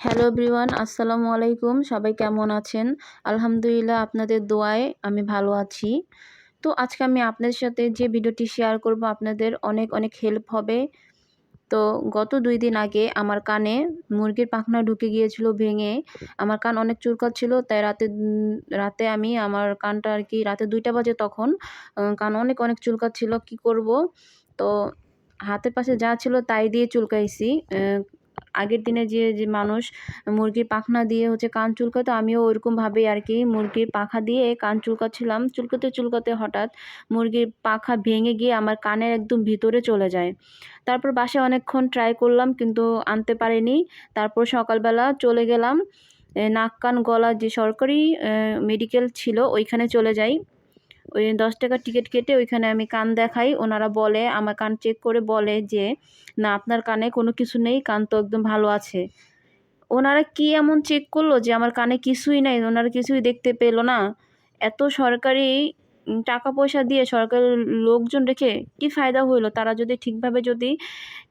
Hello everyone, আসসালামু আলাইকুম। সবাই কেমন আছেন? আলহামদুলিল্লাহ আপনাদের দোয়ায় আমি ভালো আছি। তো আজকে আমি আপনাদের সাথে যে ভিডিওটি শেয়ার করব, আপনাদের অনেক অনেক হেল্প হবে। তো গত দুই দিন আগে আমার কানে মুরগির পাখনা ঢুকে গিয়েছিল ভেঙে। আমার কান অনেক চুলকাচ্ছিল তাই রাতে রাতে আমি আমার কানটা আর কি, রাতে দুইটা বাজে তখন কান অনেক অনেক চুলকাচ্ছিল, কি করব? তো হাতের পাশে যা ছিল তাই দিয়ে চুলকাইছি আগের দিনে যে যে মানুষ মুরগির পাখনা দিয়ে হচ্ছে কান চুলকাতো, আমিও ওইরকমভাবেই আর কি মুরগির পাখা দিয়ে কান চুলকাচ্ছিলাম। চুলকাতে চুলকাতে হঠাৎ মুরগির পাখা ভেঙে গিয়ে আমার কানের একদম ভিতরে চলে যায়। তারপর বাসায় অনেকক্ষণ ট্রাই করলাম কিন্তু আনতে পারিনি। তারপর সকালবেলা চলে গেলাম। নাক কান গলা যে সরকারি মেডিকেল ছিল ওইখানে চলে যাই। ওই দশ টাকার টিকিট কেটে ওইখানে আমি কান দেখাই। ওনারা বলে, আমার কান চেক করে বলে যে, না, আপনার কানে কোনো কিছু নেই, কান তো একদম ভালো আছে। ওনারা কি এমন চেক করল যে, আমার কানে কিছুই নাই, ওনারা কিছুই দেখতে পেল না? এত সরকারি টাকা পয়সা দিয়ে সরকারের লোকজন রেখে কি ফায়দা হইল? তারা যদি ঠিকভাবে যদি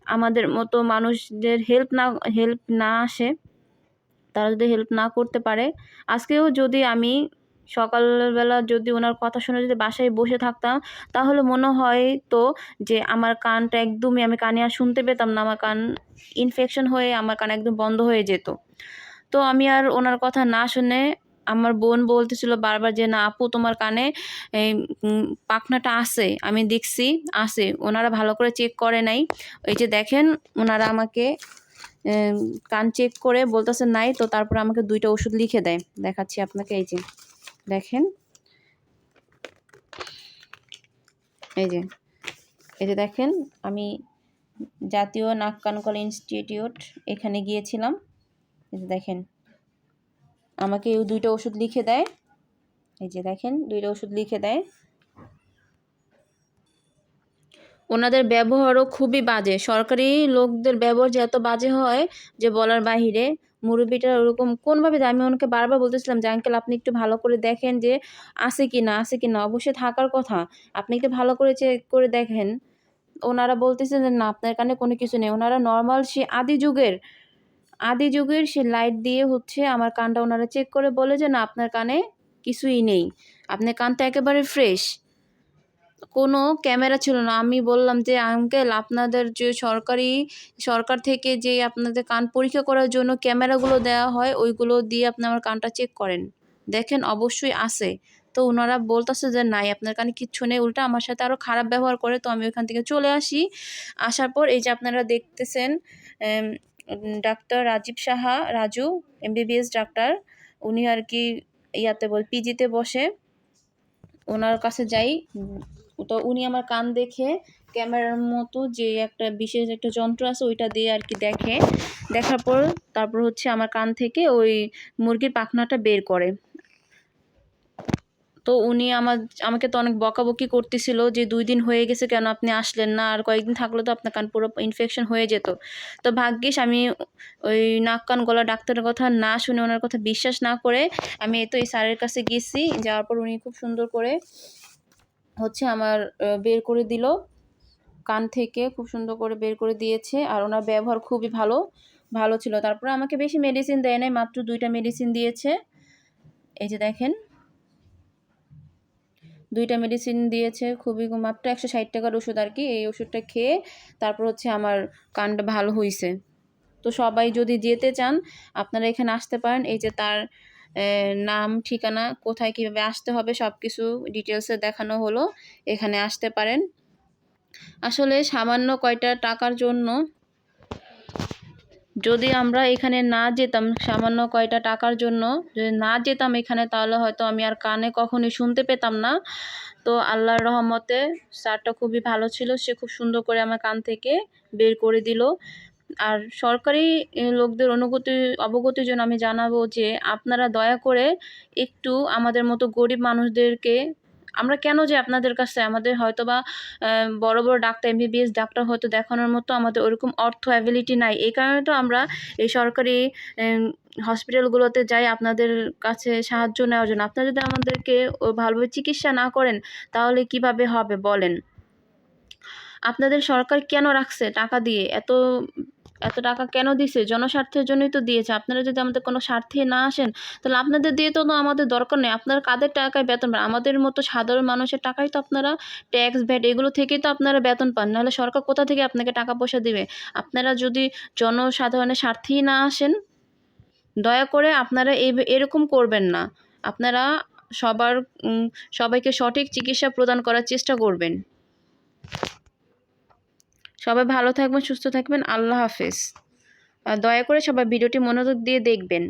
আমাদের মতো মানুষদের হেল্প না হেল্প না আসে, তারা যদি হেল্প না করতে পারে, আজকেও যদি আমি সকালবেলা যদি ওনার কথা শুনে যদি বাসায় বসে থাকতাম, তাহলে মনে হয় তো যে আমার কানটা একদমই আমি কানে আর শুনতে পেতাম না, আমার কান ইনফেকশন হয়ে আমার কান একদম বন্ধ হয়ে যেত। তো আমি আর ওনার কথা না শুনে আমার বোন বলতেছিল বারবার যে, না আপু, তোমার কানে এই পাখনাটা আছে, আমি দেখছি, আছে। ওনারা ভালো করে চেক করে নাই। এই যে দেখেন, ওনারা আমাকে কান চেক করে বলতেছে নাই, তো তারপর আমাকে দুইটা ওষুধ লিখে দেয়। দেখাচ্ছি আপনাকে, এই যে। দেখেন। এই যে এই যে দেখেন, আমি জাতীয় নাক কানকল ইনস্টিটিউট এখানে গিয়েছিলাম। এই যে দেখেন, আমাকে এই দুইটা ওষুধ লিখে দেয়। এই যে দেখেন, দুইটা ওষুধ লিখে দেয়। ওনাদের ব্যবহারও খুবই বাজে। সরকারি লোকদের ব্যবহার যে এত বাজে হয় যে বলার বাহিরে মুরব্বিটা ওরকম, কোনভাবে আমি ওনাকে বারবার বলতেছিলাম, যে আঙ্কেল আপনি একটু ভালো করে দেখেন যে আছে কি না আছে কি না অবশ্যই থাকার কথা। আপনি একটু ভালো করে চেক করে দেখেন। ওনারা বলতেছেন যে, না, আপনার কানে কোনো কিছু নেই। ওনারা নর্মাল সে আদি যুগের আদি যুগের সে লাইট দিয়ে হচ্ছে আমার কানটা ওনারা চেক করে বলে যে, না, আপনার কানে কিছুই নেই। আপনার কানটা একেবারে ফ্রেশ কোনো ক্যামেরা ছিল না। আমি বললাম যে, আঙ্কেল, আপনাদের যে সরকারি, সরকার থেকে যে আপনাদের কান পরীক্ষা করার জন্য ক্যামেরাগুলো দেওয়া হয়, ওইগুলো দিয়ে আপনি আমার কানটা চেক করেন। দেখেন, অবশ্যই আছে। তো ওনারা বলতেছে যে, নাই, আপনার কানে কিচ্ছু নেই। উল্টা আমার সাথে আরও খারাপ ব্যবহার করে, তো আমি ওইখান থেকে চলে আসি। আসার পর এই যে আপনারা দেখতেছেন doctor Rajib Saha, Raju, MBBS doctor, উনি আর কি ইয়াতে বল, পিজিতে বসে। ওনার কাছে যাই তো উনি আমার কান দেখে ক্যামেরার মতো যে একটা বিশেষ একটা যন্ত্র আছে ওইটা দিয়ে আর কি দেখে। দেখার পর তারপর হচ্ছে আমার কান থেকে ওই মুরগির পাখনাটা বের করে। তো উনি আমার, আমাকে তো অনেক বকাবকি করতেছিল যে দুই দিন হয়ে গেছে কেন আপনি আসলেন না, আর কয়েকদিন থাকলে তো আপনার কান পুরো ইনফেকশন হয়ে যেত। তো ভাগ্যিস আমি ওই নাক কান গলা ডাক্তারের কথা না শুনে ওনার কথা বিশ্বাস না করে আমি তো এই স্যারের কাছে গেছি। যাওয়ার পর উনি খুব সুন্দর করে হচ্ছে আমার বের করে দিল। কান থেকে খুব সুন্দর করে বের করে দিয়েছে আর ওনার ব্যবহার খুবই ভালো ভালো ছিল। তারপরে আমাকে বেশি মেডিসিন দেয় নাই, মাত্র দুইটা মেডিসিন দিয়েছে। এই যে দেখেন, দুইটা মেডিসিন দিয়েছে, খুবই মাত্র একশো ষাট টাকার ওষুধ আর কি। এই ওষুধটা খেয়ে তারপর হচ্ছে আমার কানটা ভালো হয়েছে তো সবাই যদি যেতে চান, আপনারা এখানে আসতে পারেন। এই যে তার নাম, ঠিকানা, কোথায় কীভাবে আসতে হবে সব কিছু ডিটেলসে দেখানো হলো। এখানে আসতে পারেন। আসলে সামান্য কয়টা টাকার জন্য যদি আমরা এখানে না যেতাম, সামান্য কয়টা টাকার জন্য যদি না যেতাম এখানে, তাহলে হয়তো আমি আর কানে কখনোই শুনতে পেতাম না। তো আল্লাহর রহমতে স্যারটা খুবই ভালো ছিল। সে খুব সুন্দর করে আমার কান থেকে বের করে দিল। আর সরকারি লোকদের অনুগতি অবগতির জন্য আমি জানাব যে আপনারা দয়া করে একটু আমাদের মতো গরিব মানুষদেরকে, আমরা কেন যে আপনাদের কাছে, আমাদের হয়তো বা বড় বড় ডাক্তার এমবিবিএস ডাক্তার হয়তো দেখানোর মতো আমাদের ওরকম অর্থ অ্যাবিলিটি নাই। এই কারণে তো আমরা এই সরকারি হসপিটালগুলোতে যাই আপনাদের কাছে সাহায্য নেওয়ার জন্য। আপনারা যদি আমাদেরকে ভালোভাবে চিকিৎসা না করেন, তাহলে কীভাবে হবে বলেন? আপনাদের সরকার কেন রাখছে টাকা দিয়ে? এত এত টাকা কেন দিছে? জনস্বার্থের জন্যই তো দিয়েছে। আপনারা যদি আমাদের কোনো স্বার্থে না আসেন, তাহলে আপনাদের দিয়ে তো আমাদের দরকার নেই। আপনারা কাদের টাকায় বেতন পান? আমাদের মতো সাধারণ মানুষের টাকাই তো আপনারা ট্যাক্স ভ্যাট এগুলো থেকেই তো আপনারা বেতন পান। নাহলে সরকার কোথা থেকে আপনাকে টাকা পয়সা দিবে? আপনারা যদি জনসাধারণের স্বার্থেই না আসেন, দয়া করে আপনারা এই এরকম করবেন না। আপনারা সবার সবাইকে সঠিক চিকিৎসা প্রদান করার চেষ্টা করবেন। সবাই ভালো থাকবেন, সুস্থ থাকবেন। আল্লাহ হাফেজ। দয়া করে সবাই ভিডিওটি মনোযোগ দিয়ে দেখবেন।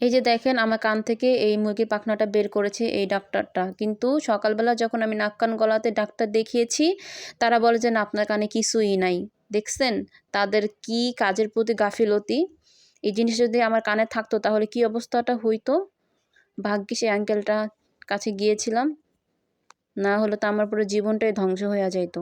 এই যে দেখেন, আমার কান থেকে এই মুরগির পাখনাটা বের করেছে এই ডাক্তারটা। কিন্তু সকালবেলা যখন আমি নাক কান গলাতে ডাক্তার দেখিয়েছি, তারা বলে যে, না, আপনার কানে কিছুই নাই। দেখছেন? তাদের কি কাজের প্রতি গাফিলতি? এই জিনিস যদি আমার কানে থাকতো, তাহলে কি অবস্থাটা হইতো? ভাগ্যে সেই আঙ্কেলটা কাছে গিয়েছিলাম। না হলে তো আমার পুরো জীবনটাই ধ্বংস হয়ে যাইতো।